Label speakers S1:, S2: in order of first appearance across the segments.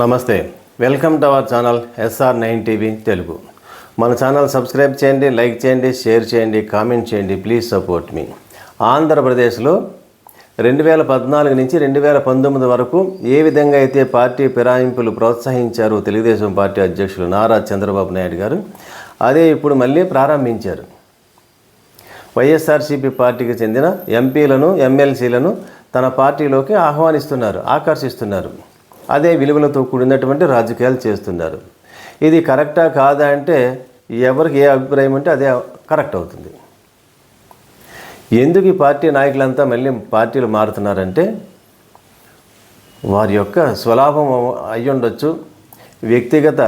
S1: నమస్తే. Welcome to our channel SR nine TV Telugu. మన channel subscribe చేయండి like చేయండి షేర్ చేయండి కామెంట్ చేయండి ప్లీజ్ సపోర్ట్ మీ. ఆంధ్రప్రదేశ్లో రెండు వేల పద్నాలుగు నుంచి రెండు వేల పంతొమ్మిది వరకు ఏ విధంగా అయితే పార్టీ ఫిరాయింపులు ప్రోత్సహించారు తెలుగుదేశం పార్టీ అధ్యక్షులు నారా చంద్రబాబు నాయుడు గారు అదే ఇప్పుడు మళ్ళీ ప్రారంభించారు. వైఎస్ఆర్సీపీ పార్టీకి చెందిన ఎంపీలను ఎమ్మెల్సీలను తన పార్టీలోకి ఆహ్వానిస్తున్నారు ఆకర్షిస్తున్నారు. అదే విలువలతో కూడినటువంటి రాజకీయాలు చేస్తున్నారు. ఇది కరెక్టా కాదా అంటే ఎవరికి ఏ అభిప్రాయం అంటే అదే కరెక్ట్ అవుతుంది. ఎందుకు ఈ పార్టీ నాయకులంతా మళ్ళీ పార్టీలు మారుతున్నారంటే వారి యొక్క స్వలాభం అయి ఉండొచ్చు వ్యక్తిగత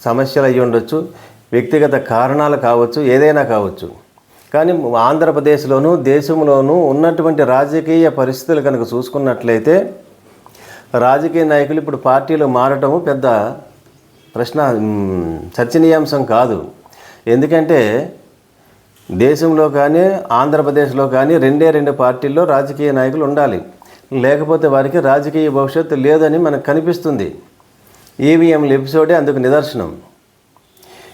S1: సమస్యలు అయి ఉండొచ్చు వ్యక్తిగత కారణాలు కావచ్చు ఏదైనా కావచ్చు. కానీ ఆంధ్రప్రదేశ్లోనూ దేశంలోనూ ఉన్నటువంటి రాజకీయ పరిస్థితులు కనుక చూసుకున్నట్లయితే రాజకీయ నాయకులు ఇప్పుడు పార్టీలు మారటం పెద్ద ప్రశ్న చర్చనీయాంశం కాదు. ఎందుకంటే దేశంలో కానీ ఆంధ్రప్రదేశ్లో కానీ రెండే రెండు పార్టీల్లో రాజకీయ నాయకులు ఉండాలి. లేకపోతే వారికి రాజకీయ భవిష్యత్తు లేదని మనకు కనిపిస్తుంది. ఈవీఎంల ఎపిసోడే అందుకు నిదర్శనం.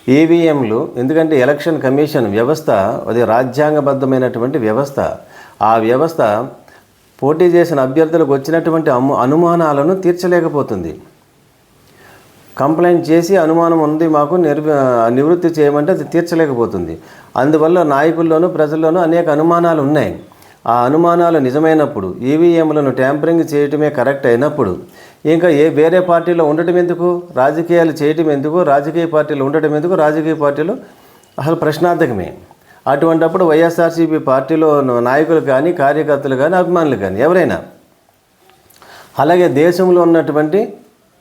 S1: ఈవీఎంలు ఎందుకంటే ఎలక్షన్ కమిషన్ వ్యవస్థ అది రాజ్యాంగబద్ధమైనటువంటి వ్యవస్థ. ఆ వ్యవస్థ పోటీ చేసిన అభ్యర్థులకు వచ్చినటువంటి అము అనుమానాలను తీర్చలేకపోతుంది. కంప్లైంట్ చేసి అనుమానం ఉంది మాకు నివృత్తి చేయమంటే అది తీర్చలేకపోతుంది. అందువల్ల నాయకుల్లోనూ ప్రజల్లోనూ అనేక అనుమానాలు ఉన్నాయి. ఆ అనుమానాలు నిజమైనప్పుడు ఈవీఎంలను ట్యాంపరింగ్ చేయటమే కరెక్ట్ అయినప్పుడు ఇంకా ఏ వేరే పార్టీలో ఉండటం ఎందుకు? రాజకీయాలు చేయటం ఎందుకు? రాజకీయ పార్టీలు ఉండటం ఎందుకు? రాజకీయ పార్టీలు అసలు ప్రశ్నార్థకమే. అటువంటప్పుడు వైఎస్ఆర్సీపీ పార్టీలో నాయకులు కానీ కార్యకర్తలు కానీ అభిమానులు కానీ ఎవరైనా. అలాగే దేశంలో ఉన్నటువంటి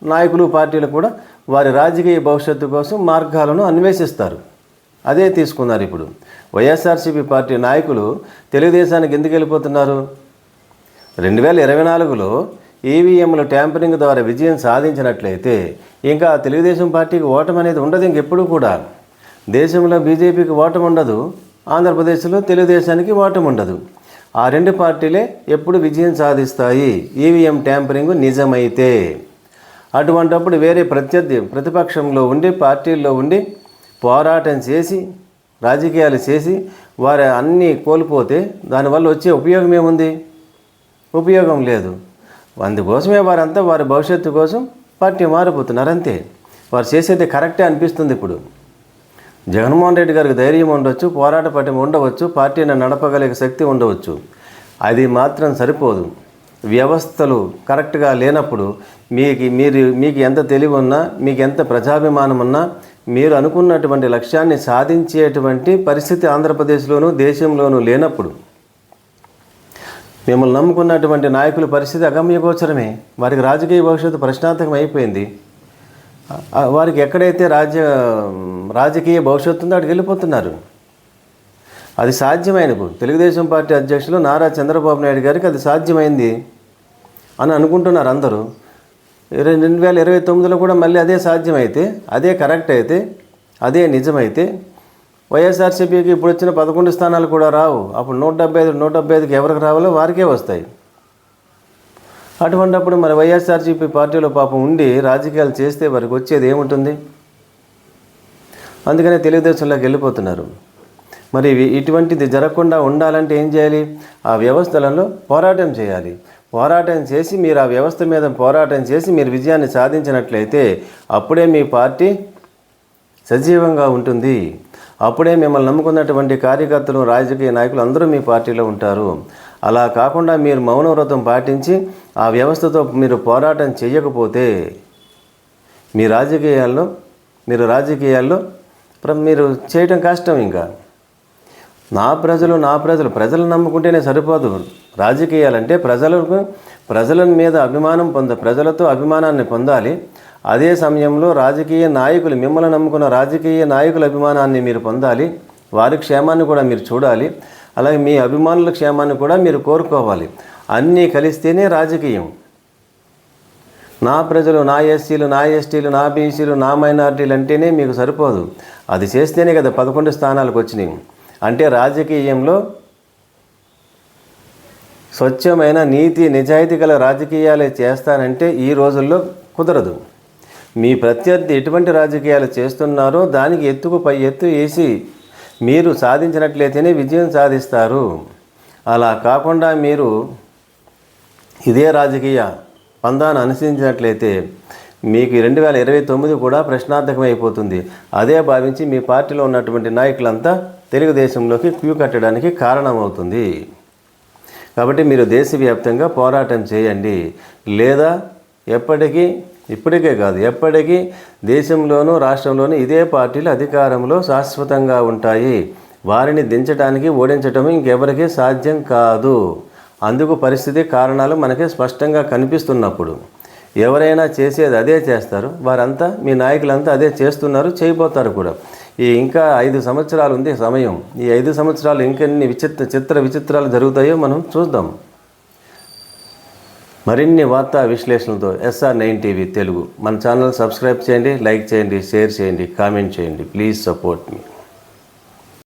S1: నాయకులు పార్టీలు కూడా వారి రాజకీయ భవిష్యత్తు కోసం మార్గాలను అన్వేషిస్తారు. అదే తీసుకున్నారు ఇప్పుడు. వైఎస్ఆర్సీపీ పార్టీ నాయకులు తెలుగుదేశానికి ఎందుకు వెళ్ళిపోతున్నారు? రెండు వేల ఇరవై నాలుగులో ఈవీఎంలు ట్యాంపరింగ్ ద్వారా విజయం సాధించినట్లయితే ఇంకా తెలుగుదేశం పార్టీకి ఓటమి అనేది ఉండదు ఇంకెప్పుడు కూడా. దేశంలో బీజేపీకి ఓటమి ఉండదు ఆంధ్రప్రదేశ్లో తెలుగుదేశానికి వాటం ఉండదు. ఆ రెండు పార్టీలే ఎప్పుడు విజయం సాధిస్తాయి. ఈవీఎం ట్యాంపరింగ్ నిజమైతే. అటువంటప్పుడు వేరే ప్రత్యర్థి ప్రతిపక్షంలో ఉండి పార్టీల్లో ఉండి పోరాటం చేసి రాజకీయాలు చేసి వారు అన్నీ కోల్పోతే దానివల్ల వచ్చే ఉపయోగం ఏముంది? ఉపయోగం లేదు. అందుకోసమే వారంతా వారి భవిష్యత్తు కోసం పార్టీ మారిపోతున్నారు అంతే. వారు చేసేది కరెక్టే అనిపిస్తుంది ఇప్పుడు. జగన్మోహన్ రెడ్డి గారికి ధైర్యం ఉండవచ్చు పోరాట పటిమ ఉండవచ్చు పార్టీని నడపగలిగే శక్తి ఉండవచ్చు. అది మాత్రం సరిపోదు. వ్యవస్థలు కరెక్ట్గా లేనప్పుడు మీకు మీరు మీకు ఎంత తెలివి ఉన్నా మీకు ఎంత ప్రజాభిమానం ఉన్నా మీరు అనుకున్నటువంటి లక్ష్యాన్ని సాధించేటువంటి పరిస్థితి ఆంధ్రప్రదేశ్లోనూ దేశంలోనూ లేనప్పుడు మిమ్మల్ని నమ్ముకున్నటువంటి నాయకుల పరిస్థితి అగమ్యగోచరమే. వారికి రాజకీయ భవిష్యత్తు ప్రశ్నార్థకం అయిపోయింది. వారికి ఎక్కడైతే రాజ్య రాజకీయ భవిష్యత్తు ఉందో అక్కడికి వెళ్ళిపోతున్నారు. అది సాధ్యమైనప్పుడు తెలుగుదేశం పార్టీ అధ్యక్షులు నారా చంద్రబాబు నాయుడు గారికి అది సాధ్యమైంది అని అనుకుంటున్నారు అందరూ. ఇరవై రెండు వేల ఇరవై తొమ్మిదిలో కూడా మళ్ళీ అదే సాధ్యమైతే అదే కరెక్ట్ అయితే అదే నిజమైతే వైఎస్ఆర్సీపీకి ఇప్పుడు వచ్చిన పదకొండు స్థానాలు కూడా రావు. అప్పుడు నూట డెబ్బై ఐదు నూట డెబ్బై ఐదుకి ఎవరికి రావాలో వారికే వస్తాయి. అటువంటప్పుడు మరి వైఎస్ఆర్సీపీ పార్టీలో పాపం ఉండి రాజకీయాలు చేస్తే వారికి వచ్చేది ఏముంటుంది? అందుకనే తెలుగుదేశంలోకి వెళ్ళిపోతున్నారు. మరి ఇటువంటిది జరగకుండా ఉండాలంటే ఏం చేయాలి? ఆ వ్యవస్థలలో పోరాటం చేయాలి. పోరాటం చేసి మీరు ఆ వ్యవస్థ మీద పోరాటం చేసి మీరు విజయాన్ని సాధించినట్లయితే అప్పుడే మీ పార్టీ సజీవంగా ఉంటుంది. అప్పుడే మిమ్మల్ని నమ్ముకున్నటువంటి కార్యకర్తలు రాజకీయ నాయకులు అందరూ మీ పార్టీలో ఉంటారు. అలా కాకుండా మీరు మౌన వ్రతం పాటించి ఆ వ్యవస్థతో మీరు పోరాటం చేయకపోతే మీ రాజకీయాల్లో మీరు రాజకీయాల్లో మీరు చేయటం కష్టం ఇంకా. నా ప్రజలు నా ప్రజలు ప్రజలు నమ్ముకుంటేనే సరిపోదు. రాజకీయాలంటే ప్రజలకు ప్రజల మీద అభిమానం పొంద ప్రజలతో అభిమానాన్ని పొందాలి. అదే సమయంలో రాజకీయ నాయకులు మిమ్మల్ని నమ్ముకున్న రాజకీయ నాయకుల అభిమానాన్ని మీరు పొందాలి. వారి క్షేమాన్ని కూడా మీరు చూడాలి. అలాగే మీ అభిమానుల క్షేమాన్ని కూడా మీరు కోరుకోవాలి. అన్నీ కలిస్తేనే రాజకీయం. నా ప్రజలు నా ఎస్సీలు నా ఎస్టీలు నా బీసీలు నా మైనారిటీలు అంటేనే మీకు సరిపోదు. అది చేస్తేనే కదా పదకొండు స్థానాలకు వచ్చినాయి. అంటే రాజకీయంలో స్వచ్ఛమైన నీతి నిజాయితీ గల రాజకీయాలే చేస్తానంటే ఈ రోజుల్లో కుదరదు. మీ ప్రత్యర్థి ఎటువంటి రాజకీయాలు చేస్తున్నారో దానికి ఎత్తుకు పై ఎత్తు వేసి మీరు సాధించినట్లయితేనే విజయం సాధిస్తారు. అలా కాకుండా మీరు ఇదే రాజకీయ పందాన్ని అనుసరించినట్లయితే మీకు రెండు వేల ఇరవై తొమ్మిది కూడా ప్రశ్నార్థకమైపోతుంది. అదే భావించి మీ పార్టీలో ఉన్నటువంటి నాయకులంతా తెలుగుదేశంలోకి క్యూ కట్టడానికి కారణమవుతుంది. కాబట్టి మీరు దేశవ్యాప్తంగా పోరాటం చేయండి. లేదా ఎప్పటికీ ఇప్పటికే కాదు ఎప్పటికీ దేశంలోనూ రాష్ట్రంలోనూ ఇదే పార్టీలు అధికారంలో శాశ్వతంగా ఉంటాయి. వారిని దించడానికి ఓడించటం ఇంకెవరికీ సాధ్యం కాదు. అందుకు పరిస్థితి కారణాలు మనకి స్పష్టంగా కనిపిస్తున్నప్పుడు. ఎవరైనా చేసేది అదే చేస్తారు వారంతా మీ నాయకులంతా అదే చేస్తున్నారు చేయబోతారు కూడా. ఈ ఇంకా ఐదు సంవత్సరాలు ఉంది సమయం. ఈ ఐదు సంవత్సరాలు ఇంకెన్ని విచిత్ర చిత్ర విచిత్రాలు జరుగుతాయో మనం చూద్దాం. మరిన్ని వార్తా విశ్లేషణలతో ఎస్ఆర్ నైన్ టీవీ తెలుగు. మన ఛానల్ సబ్స్క్రైబ్ చేయండి లైక్ చేయండి షేర్ చేయండి కామెంట్ చేయండి. Please support me.